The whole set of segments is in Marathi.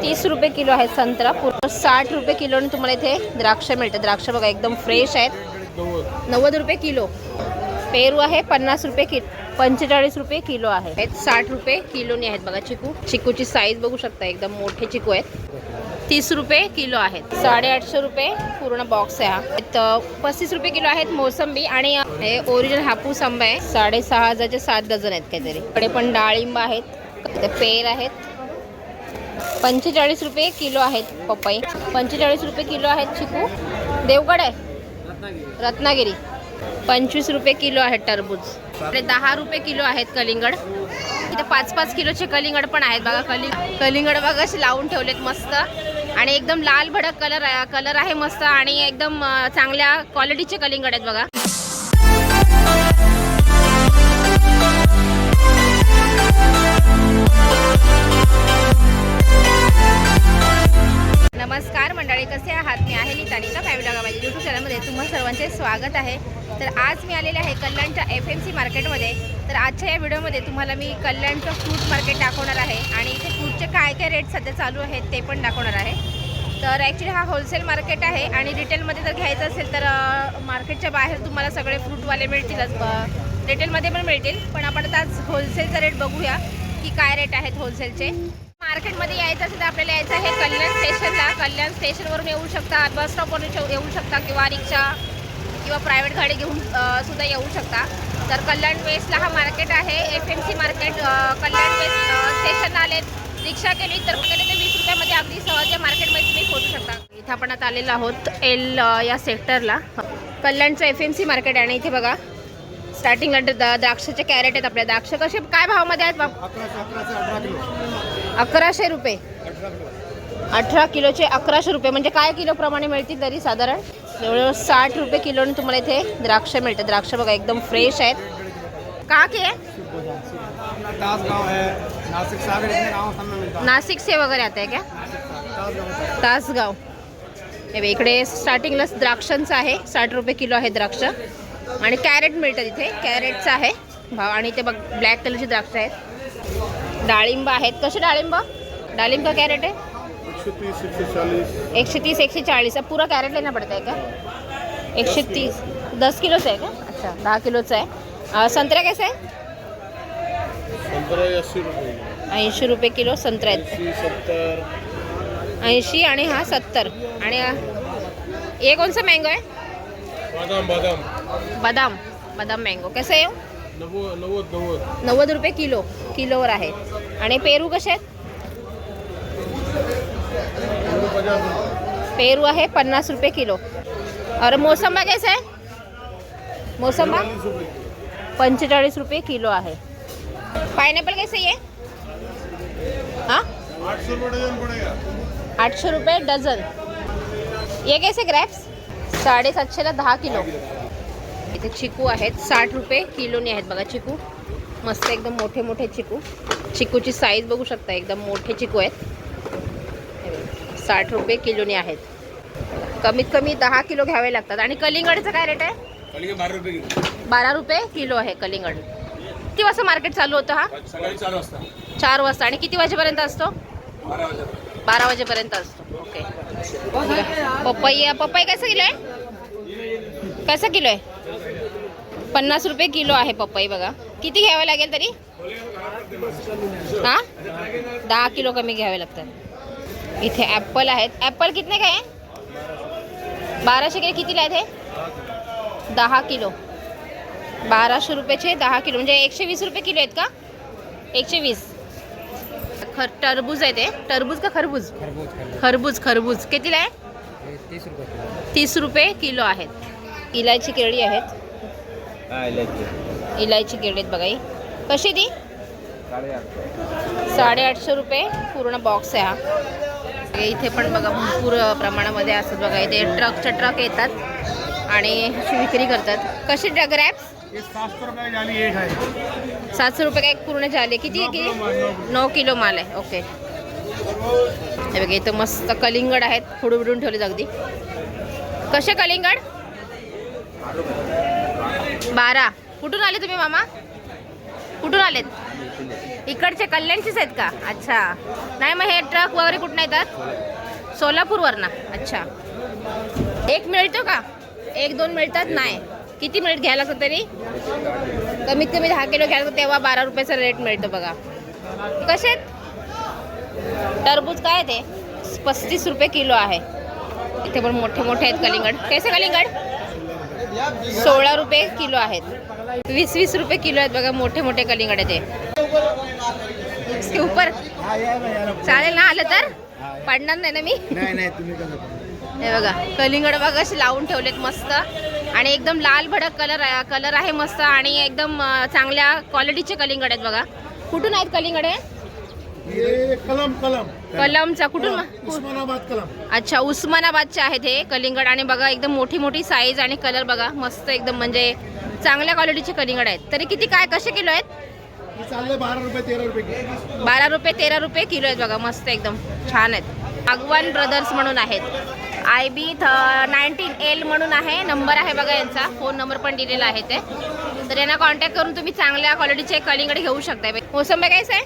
तीस रुपये किलो आहे संत्रा. पूर्ण साठ रुपये किलोने तुम्हाला इथे द्राक्ष मिळतं द्राक्ष बघा एकदम फ्रेश आहेत. नव्वद रुपये किलो. पेरू आहे पन्नास रुपये कि पंचेचाळीस रुपये किलो आहे. साठ रुपये किलोनी आहेत बघा चिकू. चिकूची साईज बघू शकता एकदम मोठे चिकू आहेत. तीस रुपये किलो आहेत. साडेआठशे रुपये पूर्ण बॉक्स आहे हा. पस्तीस रुपये किलो आहेत मोसंबी आणि हे ओरिजिनल हापूस आंबा आहे. साडेसहा हजारचे सात डझन आहेत काहीतरी. कडे पण डाळिंब आहेत. पेर आहेत. पंचेचाळीस रुपये किलो आहेत पपई. पंचेचाळीस रुपये किलो आहेत चिकू. देवगड आहे. रत्नागिरी. पंचवीस रुपये किलो आहेत टरबूज. इकडे दहा रुपये किलो आहेत कलिंगड. इथे पाच पाच किलोचे कलिंगड पण आहेत बघा. कलिंग कलिंगड बघा असे लावून ठेवलेत मस्त. आणि एकदम लाल भडक कलर कलर आहे मस्त. आणि एकदम चांगल्या क्वालिटीचे कलिंगड आहेत बघा. स्वागत आहे. तर आज मी आलेले आहे कल्याणच्या एफ एम सी मार्केटमध्ये तर आजच्या या व्हिडिओमध्ये तुम्हाला मी कल्याणचं फ्रूट मार्केट दाखवणार आहे आणि इथे फ्रूटचे काय काय रेट सध्या चालू आहेत ते पण दाखवणार आहे. तर ॲक्च्युली हा होलसेल मार्केट आहे आणि रिटेलमध्ये जर घ्यायचं असेल तर मार्केटच्या बाहेर तुम्हाला सगळे फ्रूटवाले मिळतीलच रिटेलमध्ये पण मिळतील. पण आपण आता आज होलसेलचा रेट बघूया की काय रेट आहेत होलसेलचे मार्केटमध्ये यायचं असेल तर आपल्याला यायचं आहे कल्याण स्टेशनला कल्याण स्टेशनवरून येऊ शकता बस स्टॉपवरून येऊ शकता किंवा रिक्षा किंवा प्रायव्हेट गाडी घेऊन सुद्धा येऊ शकता. तर कल्याण वेस्टला हा मार्केट आहे. F M C market Kalyan west station आले रिक्षा केली तर गेले ते वीस रुपयामध्ये अगदी सहज या मार्केटमध्ये तुम्ही पोहोचू शकता. इथं आपण आता आलेलो आहोत एल या सेक्टरला कल्याणचं एफ एम सी मार्केट आहे आणि इथे बघा स्टार्टिंगला द- द्राक्षाचे कॅरेट आहेत आपल्या. द्राक्ष कसे काय भावामध्ये आहेत अकराशे रुपये. अठरा किलोचे अकराशे रुपये. म्हणजे काय किलोप्रमाणे मिळतील तरी साधारण? जवळजवळ साठ रुपये किलोने तुम्हाला इथे द्राक्ष मिळतात. द्राक्ष बघा एकदम फ्रेश आहेत. का की आहे? नाशिक से वगैरे आता आहे का? तासगाव. हे इकडे स्टार्टिंगलाच द्राक्षांचं आहे. साठ रुपये किलो आहे द्राक्ष. आणि कॅरेट मिळतात इथे. कॅरेटचं आहे. भाव आणि ते बघ ब्लॅक कलरची द्राक्ष आहेत. डाळिंब आहेत. कसे डाळिंब? डाळिंब कॅरेट आहे? एकशे तीस एकशे चाळीस अब पूरा कॅरेट लेना पड़ता है क्या एकशे तीस. दस किलोचं आहे का? अच्छा. दहा किलोचं आहे. संत्रा कैसा आहे ऐंशी रुपये किलो संत्रा आहेत. ऐंशी आणि हा सत्तर. आणि कौन सा मँगो आहे? बादाम बादाम. बदाम. बदाम मँगो कसं आहे? हो? नव्वद रुपये किलो. किलोवर आहे. आणि पेरू कसे आहेत? पेरू आहे पन्नास रुपये किलो। और मोसंबा कैसा आहे मोसंबा पंचेचाळीस रुपये किलो। आहे पायनॅपल कैसे आहे हाँ? आठ सौ रुपये डजन पड़ेगा। आठशे रुपये डझन ये कैसे ग्रॅप्स साडेसातशेला दहा किलो। इथे चिकू आहेत साठ रुपये किलोनी आहेत बघा चिकू. मस्त एकदम मोठे मोठे चिकू. चिकूची साईज बघू शकता एकदम मोठे चिकू आहेत. हे साठ रुपये किलोनी आहेत. कमीत कमी दहा किलो घ्यावे लागतात. आणि कलिंगडचं काय रेट आहे? बारा रुपये किलो. आहे कलिंगड. किती वाजता मार्केट चालू होतं हा? चार वाजता. आणि किती वाजेपर्यंत असतो? बारा वाजेपर्यंत असतो. ओके. पपई पपई कसं किलो आहे? कसं किलो आहे? पन्नास रुपये किलो आहे पपई बघा. किती घ्यावं लागेल तरी? हां? दहा किलो कमी घ्यावे लागतात. इथे ॲपल आहेत. ॲपल कितने काय आहे? बाराशे किलो कितीला आहेत हे? दहा किलो. बाराशे रुपयाचे दहा किलो. म्हणजे एकशे वीस रुपये किलो आहेत का? एकशे वीस. खर टरबूज आहे ते टरबूज का खरबूज? खरबूज खरबूज. कितीला आहे? तीस रुपये तीस रुपये किलो आहेत. इलायची केळी आहेत. इलायची. केळी आहेत बघा ही. कशी ती? साडेआठशे. रुपये पूर्ण बॉक्स आहे हा. हे इथे पण बघा भरपूर प्रमाणामध्ये असतात बघा. इथे ट्रकच्या ट्रक येतात आणि अशी विक्री करतात. कशी ग्रॅप्स ये सात सौ रुपये की जाली एक है सातशे रुपये काय पूर्ण झाले किती आहे किती नऊ किलो माल आहे. ओके. हे बघा इथं मस्त कलिंगड आहेत. फुडून ठेवले अगदी. कसे कलिंगड? बारा. कुठून आले तुम्ही मामा? कुठून आलेत? इकडचे कल्याणचेच आहेत का? अच्छा. नाही मग हे ट्रक वगैरे कुठनं येतात? सोलापूरवरनं. अच्छा. एक मिळतो का? एक दोन मिळतात? नाही. किती मिनिट घ्यायला लागतं तरी? कमीत कमी दहा किलो घ्यायला तेव्हा बारा रुपयाचा रेट मिळतो बघा. कसे आहेत? टरबूज काय आहे ते? पस्तीस रुपये किलो आहे. इथे पण मोठे मोठे आहेत कलिंगड. कैसे कलिंगड? सोळा रुपये किलो आहेत. वीस वीस रुपये किलो आहेत बघा मोठे मोठे कलिंगड आहे ते. इसके ऊपर चालेल ना आलं तर? पडणार नाही ना मी? नाही नाही तुम्ही कसं हे बघा कलिंगड बघा असे लावून ठेवलेत मस्त. आणि एकदम लाल भडक कलर कलर आहे मस्त आणि एकदम चांगल्या क्वालिटीचे कलिंगड आहेत बघा. कुठून आहेत कलिंगड हे? कलम कलम. कलमचा कुठून? उस्मानाबाद कलम. अच्छा उस्मानाबादचे आहेत हे कलिंगड आणि बघा एकदम मोठी मोठी साईज आणि कलर बघा मस्त एकदम म्हणजे चांगल्या क्वालिटीचे कलिंगड आहेत. तरी किती काय कसे किलो आहेत? बारा रुपये तेरा रुपये किलो. आहेत बघा मस्त एकदम छान आहेत. भगवान ब्रदर्स म्हणून आहेत. आय बी नाईन्टीन एल म्हणून आहे नंबर आहे बघा यांचा फोन नंबर पण दिलेला आहे ते. तर यांना कॉन्टॅक्ट करून तुम्ही चांगल्या क्वालिटीचे कलिंगडे घेऊ शकता मोसंबी कायच आहे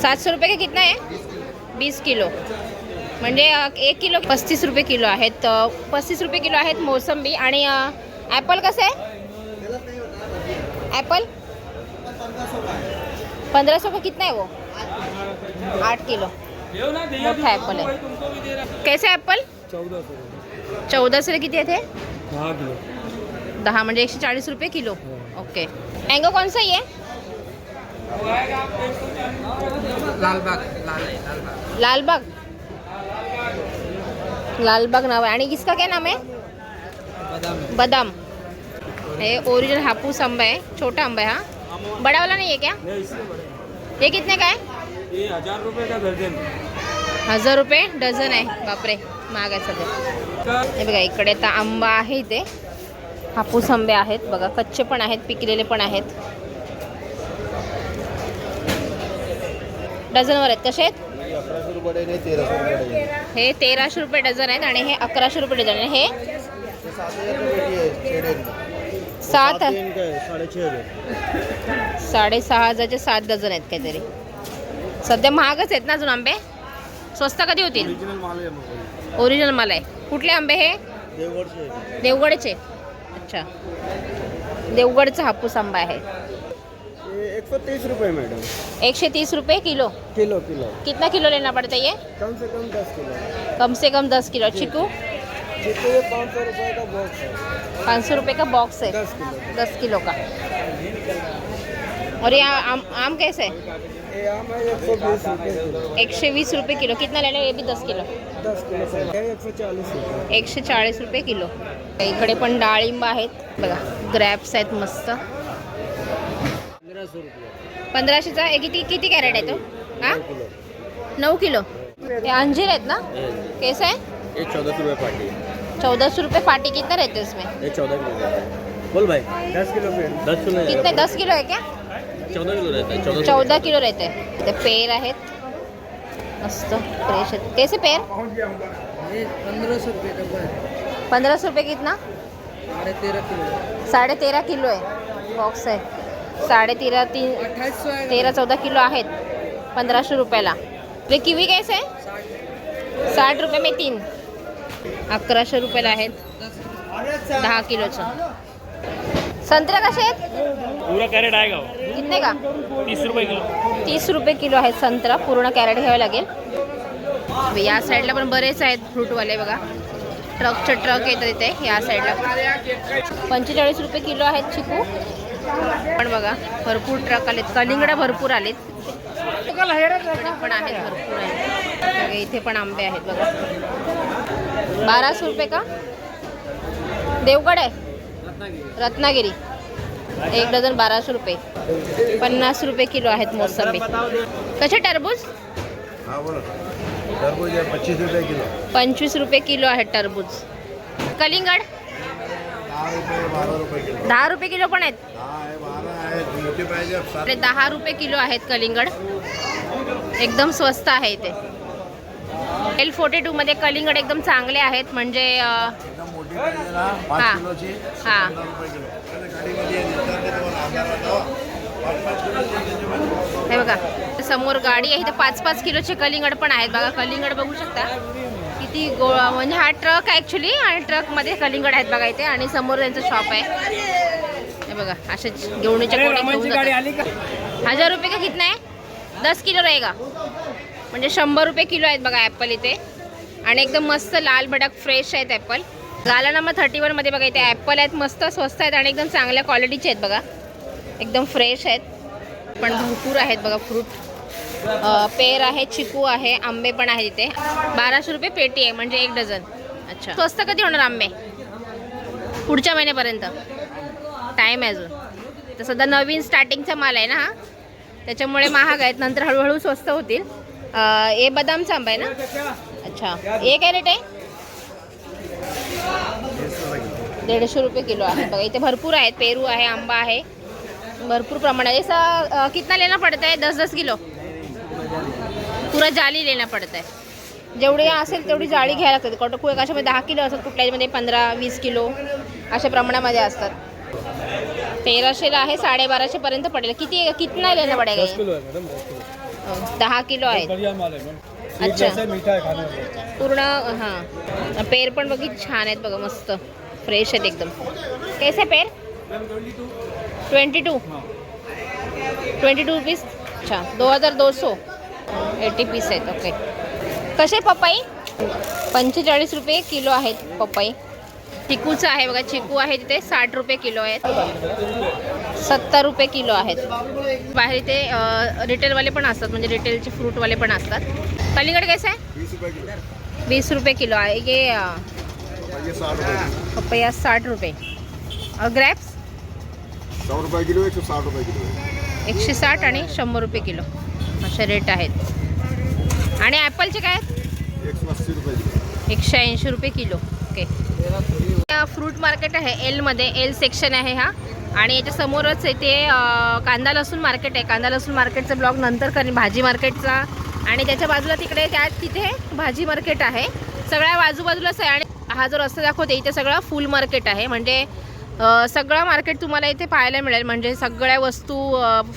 सातशे रुपये का कितना आहे? वीस किलो. म्हणजे एक किलो पस्तीस रुपये किलो आहेत. पस्तीस रुपये किलो आहेत मोसंबी आणि ॲपल कसं आहे? ॲपल? पंद्रह सौ का कितना है वो? आठ किलो। मोठा ॲपल आहे कैसे ॲपल चौदह सौ कितने थे? दहा म्हणजे एकशे चाळीस रुपये किलो? ओके. मँगो कौन सा ये? लालबाग लाल लालबाग. लालबाग? लालबाग नाव आहे. आणि इसका क्या नाम है बदाम. बदाम. हे ओरिजिनल हापूस आंबा आहे. छोटा आंबा आहे हा. बड़ा वाला नहीं है क्या? नहीं इससे बड़े ये कितने का है ये हजार रुपये का दर्जन हजार रुपये डझन आहे. बापरे महाग आहे सध्या हे बघा इकडे आता आंबा आहे इथे. हापूस आंबे आहेत. बघा कच्चे पण आहेत पिकलेले पण आहेत. डझनवर आहेत. कसे आहेत? हे तेराशे रुपये डझन आहेत आणि हे अकराशे रुपये डझन आहे हे? सात साडेसहा हजारचे सात डझन आहेत काहीतरी. सध्या महागच आहेत ना अजून आंबे? स्वस्त कधी होतील? ओरिजिनल माल आहे कुठले आंबे हे? देवगडचे देवगडचे. अच्छा. देवगडचा हापूस आंबा आहे. ये एक सौ तीस रुपये मैडम एकशे तीस रुपये किलो. Kilo kilo. कितना किलो लेना पड़ता है ये? कम से कम दस किलो. कम से कम दस किलो. चिकू? ये पाँच सौ रुपये का बॉक्स है पाँच सौ रुपये का बॉक्स है दस किलो. दस किलो का? और ये आम आम कैसे है? ये आम है एक सौ बीस रुपये किलो. एकशे वीस रुपये किलो. कितना लेना है? ये भी दस किलो. दस किलो एक सौ चालीस रुपये. एकशे चाळीस रुपये किलो. इकडे पण डाळिंब आहेत. बघा ग्रॅप्स आहेत मस्त. पंधराशेचा? हे किती किती कॅरेट आहे तो? हा? किलो. नऊ किलो? हे अंजीर आहेत ना? कैसे है? ये चौदह रुपये पार्टी चौदह सौ रुपये पार्टी कितना रहते हैं इसमें? ये चौदह किलो रहता है। बोल भाई। दस किलो दस किलो कितने? दस किलो है क्या? चौदह किलो रहता है चौदह चौदह किलो रहते हैं। ते पेर आहेत। मस्त फ्रेश आहेत. कैसे पेर ये पंद्रह सौ रुपये का पंद्रह सौ रुपये कितना? साढ़े तेरह किलो साडे तेरा किलो आहे बॉक्स आहे साडे तेरा तीन सौ तेरा चौदा किलो आहेत। पंधराशे रुपयाला। ते किवी कैसे आहे साठ रुपये में तीन। अकराशे रुपयाला आहेत. दहा किलोचं. संत्रे कसे आहेत? पूरा कैरेट आएगा वो कितने का? तीस रुपए किलो. तीस रुपये किलो आहेत संत्रा. पूर्ण कॅरेट घ्यावं लागेल. या साईडला पण बरेच आहेत फ्रूटवाले बघा. ट्रकचे ट्रक येतात इथे या साईडला. पंचेचाळीस रुपये किलो आहेत चिकू. पण बघा भरपूर ट्रक आलेत. कलिंगडा भरपूर आलेत. पण आहेत भरपूर आहेत. इथे पण आंबे आहेत बघा. बाराशे रुपये का? देवगड आहे. रत्नागिरी. एक डझन बाराशे रुपये. पन्नास रुपये किलो आहेत मोसंबी. कसे टरबूज? पच्चीस रुपये किलो. पंचवीस रुपये किलो आहेत टरबूज. कलिंगड? दहा रुपये किलो. पण आहेत. दहा रुपये किलो आहेत कलिंगड. एकदम स्वस्त आहे इथे. एल फोर्टी टूमध्ये कलिंगड एकदम चांगले आहेत. म्हणजे हा. हा. हे बघा समोर गाडी आहे. इथे पाच पाच किलोचे कलिंगड पण आहेत. बघा कलिंगड बघू शकता. किती गो म्हणजे हा ट्रक आहे ॲक्च्युली आणि ट्रकमध्ये कलिंगड आहेत बघा इथे. आणि समोर त्यांचं शॉप आहे. हे बघा असे घेऊनच्या घेऊन जातात. आली का? हजार रुपये का कितना आहे? दस किलो रहेगा. म्हणजे शंभर रुपये किलो आहेत बघा ॲपल इथे. आणि एकदम मस्त लाल भडक फ्रेश आहेत ॲपल. गाला नंबर थर्टी वनमध्ये बघा इथे ॲपल आहेत मस्त स्वस्त आहेत आणि एकदम चांगल्या क्वालिटीचे आहेत बघा. एकदम फ्रेश आहेत. पण भरपूर आहेत बघा फ्रूट पेर आहे चिकू आहे आंबे पण आहेत इथे. बाराशे रुपये पेटी आहे म्हणजे एक डझन. अच्छा. स्वस्त कधी होणार आंबे? पुढच्या महिन्यापर्यंत. टाईम आहे अजून. तर सध्या नवीन स्टार्टिंगचा माल आहे ना हा. त्याच्यामुळे महाग आहेत नंतर हळूहळू स्वस्त होतील. हे बदामचा आंबा आहे ना? अच्छा। हे काय रेट आहे दीडशे रुपये किलो आहे. बघा इथे भरपूर आहेत. पेरू आहे आंबा आहे. भरपूर प्रमाणात. ऐसा कितना लेना पडतं आहे दस दस किलो. पुरा जाली लेना पडतं आहे जेवढी असेल तेवढी जाळी घ्यायला लागते. कुठं कुळे कशामध्ये दहा किलो असतात कुठल्यामध्ये पंधरा वीस किलो अशा प्रमाणामध्ये असतात. तेराशेला आहे साडेबाराशेपर्यंत पडेल. किती कितना लेना पडेल? दहा किलो आहेत. बढ़िया माल है मैम अच्छा. जैसे मीठा पूर्ण हां. पेर पण बघी छान आहेत बघा मस्त. फ्रेश आहेत एकदम. कैसे pear? Twenty two twenty two twenty two rupees अच्छा दो हजार दो सौ एटी पीस आहेत ओके कसे पपई? पंचेचाळीस रुपये किलो आहेत पपई. चिकूचं आहे बघा चिकू आहे तिथे साठ रुपये किलो आहेत. सत्तर रुपये किलो आहेत. बाहेर इथे रिटेलवाले पण असतात म्हणजे रिटेलचे फ्रूटवाले पण असतात. कलिंगड कसं आहे? वीस रुपये किलो. आहे. ये रुपए पपैया साठ रुपये और ग्रॅप्स सौ किलो साठ किलो. है एकशे साठ आणि शंभर रुपये किलो. असे रेट आहेत. आणि ॲपलचे काय आहेत? एक सौ अस्सी रुपए किलो. एकशे ऐंशी रुपये किलो. ओके फ्रूट मार्केट आहे एलमध्ये एल सेक्शन आहे हा. आणि याच्या समोरच इथे कांदा लसूण मार्केट आहे. कांदा लसूण मार्केटचा ब्लॉग नंतर करेन भाजी मार्केटचा. आणि त्याच्या बाजूला तिकडे त्या तिथे भाजी मार्केट आहे. सगळ्या बाजूबाजूलाच आहे. आणि हा जो रस्ता दाखवते इथे सगळं फुल मार्केट आहे. म्हणजे सगळं मार्केट तुम्हाला इथे पाहायला मिळेल. म्हणजे सगळ्या वस्तू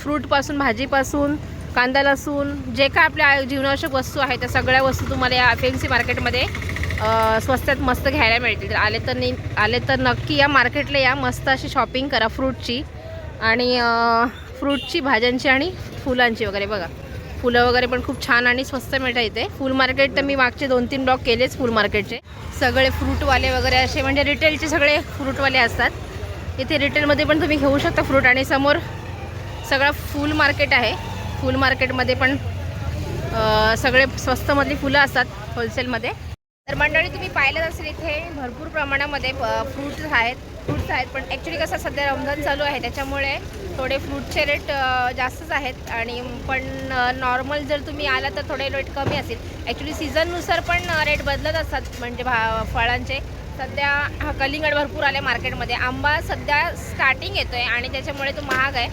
फ्रूटपासून भाजीपासून कांदा लसूण जे काय आपल्या जीवनावश्यक वस्तू आहेत त्या सगळ्या वस्तू तुम्हाला या एफ एम सी मार्केटमध्ये स्वस्तात मस्त घ्यायला मिळतील. तर आले तर नाही आले तर नक्की या मार्केटला या मस्त अशी शॉपिंग करा फ्रूटची आणि फ्रूटची भाज्यांची आणि फुलांची वगैरे बघा. फुलं वगैरे पण खूप छान आणि स्वस्त मिळतात इथे. फुल मार्केट तर मी मागचे दोन तीन ब्लॉक केलेच फुल मार्केटचे. सगळे फ्रूटवाले वगैरे असे म्हणजे रिटेलचे सगळे फ्रूटवाले असतात. इथे रिटेलमध्ये पण तुम्ही घेऊ शकता फ्रूट आणि समोर सगळं फुल मार्केट आहे. फुल मार्केटमध्ये पण सगळे स्वस्तमधली फुलं असतात होलसेलमध्ये तर मंडळी तुम्ही पाहिलं असेल इथे भरपूर प्रमाणामध्ये फ्रूट्स आहेत. फ्रूट्स आहेत पण ॲक्च्युली कसं सध्या रमजान चालू आहे त्याच्यामुळे थोडे फ्रूटचे रेट जास्तच आहेत. आणि पण नॉर्मल जर तुम्ही आला तर थोडे रेट कमी असेल ॲक्च्युली सीझननुसार पण रेट बदलत असतात म्हणजे भा फळांचे. सध्या कलिंगड भरपूर आले मार्केटमध्ये आंबा सध्या स्टार्टिंग येतो आहे आणि त्याच्यामुळे तो महाग आहे.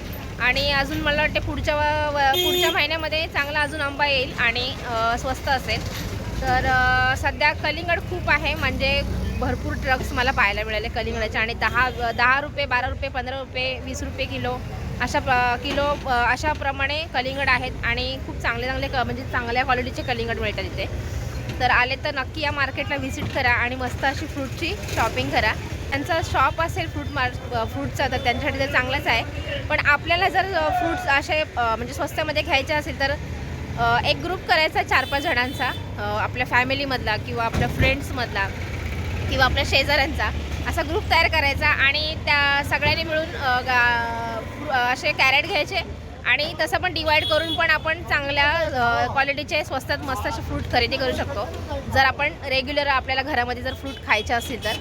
आणि अजून मला वाटते पुढच्या व- व- पुढच्या महिन्यामध्ये चांगला अजून आंबा येईल आणि स्वस्त असेल. तर सध्या कलिंगड खूप आहे. म्हणजे भरपूर ट्रक्स मला पाहायला मिळाले कलिंगडाचे आणि दहा दहा रुपये बारा रुपये पंधरा रुपये वीस रुपये किलो. अशा प किलो अशाप्रमाणे अशा प्रमाणे कलिंगड आहेत आणि खूप चांगले चांगले क म्हणजे चांगल्या क्वालिटीचे कलिंगड मिळतात इथे. तर आले तर नक्की या मार्केटला व्हिजिट करा आणि मस्त अशी फ्रूटची शॉपिंग करा. त्यांचं शॉप असेल फ्रूट मार फ्रूटचा तर त्यांच्यासाठी तर चांगलंच आहे. पण आपल्याला जर फ्रूट्स असे म्हणजे स्वस्तामध्ये घ्यायचे असेल तर एक ग्रुप करायचा चार पाच जणांचा आपल्या फॅमिलीमधला किंवा आपल्या फ्रेंड्समधला किंवा आपल्या शेजाऱ्यांचा. असा ग्रुप तयार करायचा आणि त्या सगळ्यांनी मिळून गा- असे कॅरेट घ्यायचे आणि तसं पण डिवाईड करून पण आपण चांगल्या क्वालिटीचे स्वस्तात मस्त असे फ्रूट खरेदी करू शकतो. जर आपण रेग्युलर आपल्याला घरामध्ये जर फ्रूट खायचे असतील तर.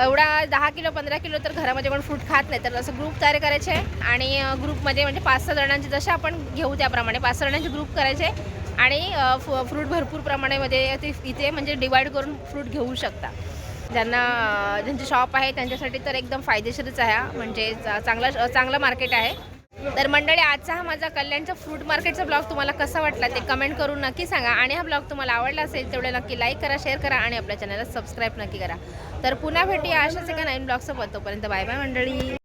एवढा दहा किलो पंधरा किलो तर घरामध्ये पण फ्रूट खात नाही. तर असं ग्रुप तयार करायचे आणि ग्रुपमध्ये म्हणजे पाच सहा जणांचे जसे आपण घेऊ त्याप्रमाणे पाच सहा जणांचे ग्रुप करायचे आणि फ्रूट भरपूर प्रमाणामध्ये ते इथे म्हणजे डिवाईड करून फ्रूट घेऊ शकता. ज्यांना ज्यांची ज्यांचे शॉप आहे त्यांच्यासाठी तर एकदम फायदेशीरच आहे हा. म्हणजे चांगला चांगलं मार्केट आहे. तर मंडळी आजचा हा माझा कल्याणचा फ्रूट मार्केटचा ब्लॉग तुम्हाला कसा वाटला ते कमेंट करून नक्की सांगा. आणि हा ब्लॉग तुम्हाला आवडला असेल तेवढे नक्की लाईक करा शेअर करा आणि आपल्या चॅनलला सबस्क्राईब नक्की करा. तर पुन्हा भेटूया. अशाच एका नवीन ब्लॉगसोबत तोपर्यंत बाय बाय मंडळी.